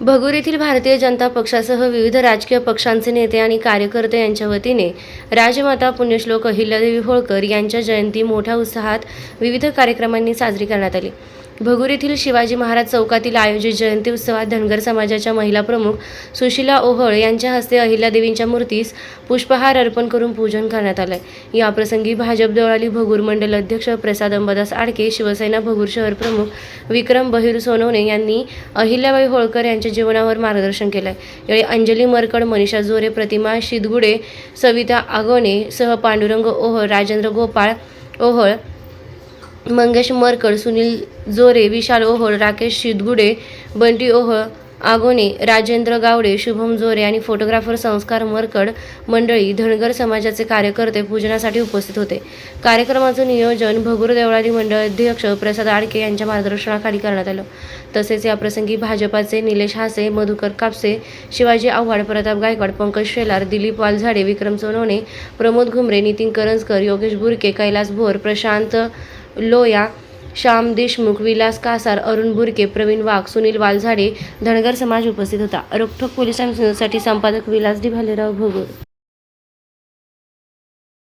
भगूर येथील भारतीय जनता पक्षासह विविध राजकीय पक्षांचे नेते आणि कार्यकर्ते यांच्या वतीने राजमाता पुण्यश्लोक अहिल्यादेवी होळकर यांच्या जयंती मोठ्या उत्साहात विविध कार्यक्रमांनी साजरी करण्यात आली. भगूर येथील शिवाजी महाराज चौकातील आयोजित जयंती उत्सवात धनगर समाजाच्या महिला प्रमुख सुशीला ओहळ यांच्या हस्ते अहिल्यादेवींच्या मूर्तीस पुष्पहार अर्पण करून पूजन करण्यात आलं याप्रसंगी भाजप देवळाली भगूर मंडल अध्यक्ष प्रसाद अंबादास आडके शिवसेना भगूर शहर प्रमुख विक्रम बहिर सोनवणे यांनी अहिल्याबाई होळकर यांच्या जीवनावर मार्गदर्शन केलं यावेळी अंजली मरकड मनीषा जोरे प्रतिमा शिदगुडे सविता आगोणे सह पांडुरंग ओहळ राजेंद्र गोपाळ ओहळ मंगेश मरकड सुनील जोरे विशाल ओहोळ राकेश शिदगुडे बंटी ओहोळ आगोने राजेंद्र गावडे शुभम जोरे आणि फोटोग्राफर संस्कार मरकड मंडळी धनगर समाजाचे कार्यकर्ते पूजनासाठी उपस्थित होते. कार्यक्रमाचं नियोजन भगूर देवळाली मंडळ अध्यक्ष प्रसाद आडके यांच्या मार्गदर्शनाखाली करण्यात आलं. तसेच याप्रसंगी भाजपाचे निलेश हासे मधुकर कापसे शिवाजी आव्हाड प्रताप गायकवाड पंकज शेलार दिलीप वालझाडे विक्रम सोनवणे प्रमोद घुमरे नितीन करंजकर योगेश बुरके कैलास भोर प्रशांत लोया श्याम देशमुख विलास कासार अरुण बुरके प्रवीण वाघ सुनील वालझाडे धनगर समाज उपस्थित होता. रोखोक पोलिसांसाठी संपादक विलास डी भालेराव भोगूर